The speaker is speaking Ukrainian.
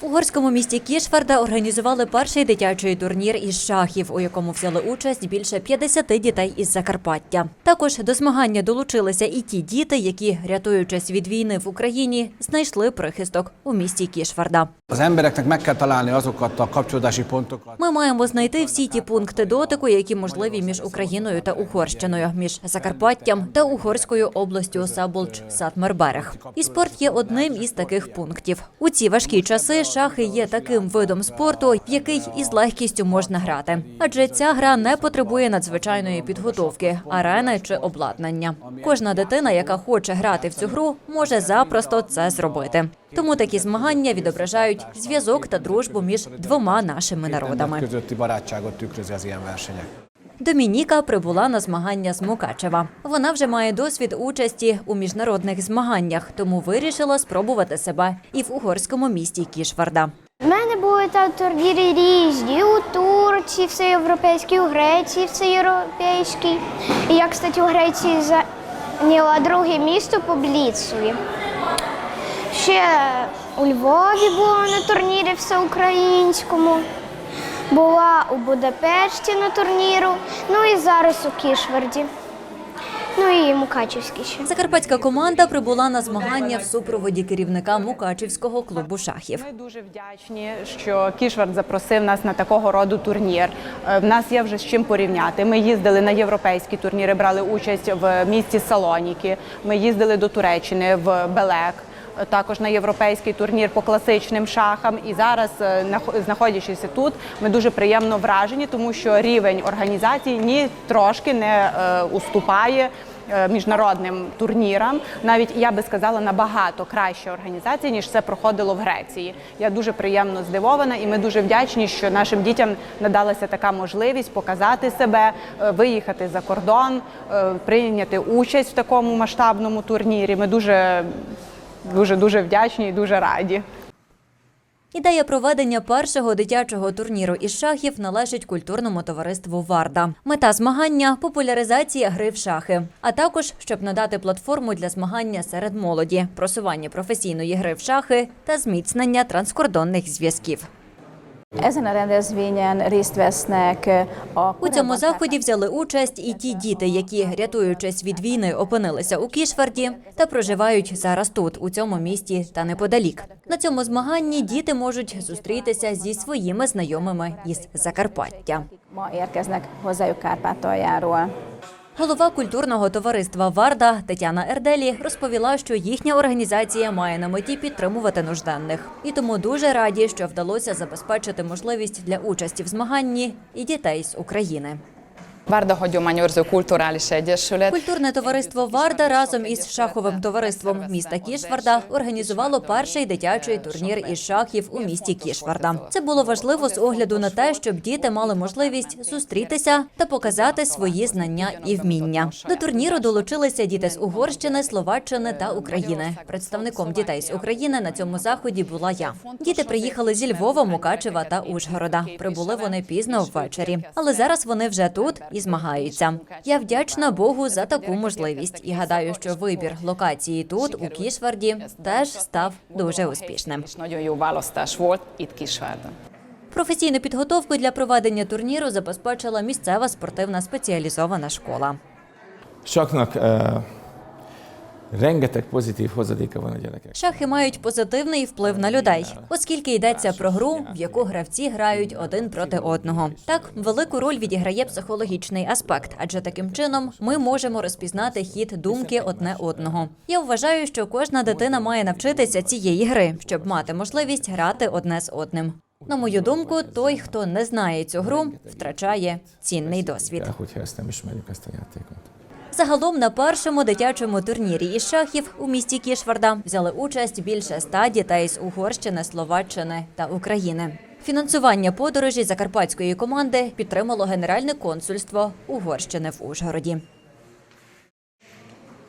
В угорському місті Кішварда організували перший дитячий турнір із шахів, у якому взяли участь більше 50 дітей із Закарпаття. Також до змагання долучилися і ті діти, які, рятуючись від війни в Україні, знайшли прихисток у місті pontokat, Ми маємо знайти всі ті пункти дотику, які можливі між Україною та Угорщиною, між Закарпаттям та Угорською областю Саболч Сатмерберег. І спорт є одним із таких пунктів. У ці важкі часи шахи є таким видом спорту, в який із легкістю можна грати. Адже ця гра не потребує надзвичайної підготовки, арени чи обладнання. Кожна дитина, яка хоче грати в цю гру, може запросто це зробити. Тому такі змагання відображають зв'язок та дружбу між двома нашими народами. Домініка прибула на змагання з Мукачева. Вона вже має досвід участі у міжнародних змаганнях, тому вирішила спробувати себе і в угорському місті Кішварда. У мене були там турніри різні у Турції, всеєвропейській, у Греції, всеєвропейській. І я, кстати, у Греції зайняла друге місто по бліцові. Ще у Львові була на турнірі всеукраїнському, була у Будапешті на турніру, ну і зараз у Кішварді. Ну і Мукачівській ще. Закарпатська команда прибула на змагання в супроводі керівника Мукачівського клубу шахів. Ми дуже вдячні, що Кішвард запросив нас на такого роду турнір. Е, В нас є вже з чим порівняти. Ми їздили на європейські турніри, брали участь в місті Салоніки. Ми їздили до Туреччини в Белек. Також на європейський турнір по класичним шахам. І зараз, е, нах- знаходячись тут, ми дуже приємно вражені, тому що рівень організації ні трошки не е, уступає е, міжнародним турнірам. Навіть я би сказала набагато краща організація, ніж це проходило в Греції. Я дуже приємно здивована, і ми дуже вдячні, що нашим дітям надалася така можливість показати себе, виїхати за кордон, прийняти участь в такому масштабному турнірі. Ми дуже дуже дуже вдячні і дуже раді. Ідея проведення першого дитячого турніру із шахів належить культурному товариству Варда. Мета змагання популяризація гри в шахи, а також щоб надати платформу для змагання серед молоді, просування професійної гри в шахи та зміцнення транскордонних зв'язків. Ezen a rendezvényen részt vesznek a У цьому заході взяли участь і ті діти, які, рятуючись від війни, опинилися у Кішварді та проживають зараз тут, у цьому місті та неподалік. На цьому змаганні діти можуть зустрітися зі своїми знайомими із Закарпаття. ma érkeznek hozzájuk Kárpátaljáról. Голова культурного товариства Варда Тетяна Ерделі розповіла, що їхня організація має на меті підтримувати нужденних, і тому дуже раді, що вдалося забезпечити можливість для участі в змаганні і дітей з України. Várda Hagyományőrző Kulturális Egyesület. Культурне товариство Варда разом із шаховим товариством міста Кішварда організувало перший дитячий турнір із шахів у місті Кішварда. Це було важливо з огляду на те, щоб діти мали можливість зустрітися та показати свої знання і вміння. До турніру долучилися діти з Угорщини, Словаччини та України. Представником дітей з України на цьому заході була я. Діти приїхали зі Львова, Мукачева та Ужгорода. Прибули вони пізно ввечері, але зараз вони вже тут і змагаються. Я вдячна Богу за таку можливість і гадаю, що вибір локації тут, у Кішварді, теж став дуже успішним. Професійну підготовку для проведення турніру забезпечила місцева спортивна спеціалізована школа. Saknak uh, rengeteg pozitív hozadéka van a gyerekek. Шахи мають позитивний вплив на людей, оскільки йдеться про гру, в яку гравці грають один проти одного. Так, велику роль відіграє психологічний аспект, адже таким чином ми можемо розпізнати хід думки одне одного. Я вважаю, що кожна дитина має навчитися цієї гри, щоб мати можливість грати одне з одним. На мою думку, той, хто не знає цю гру, втрачає цінний досвід. Загалом на першому дитячому турнірі із шахів у місті Кішварда взяли участь більше ста дітей з Угорщини, Словаччини та України. Фінансування подорожі закарпатської команди підтримало Генеральне консульство Угорщини в Ужгороді.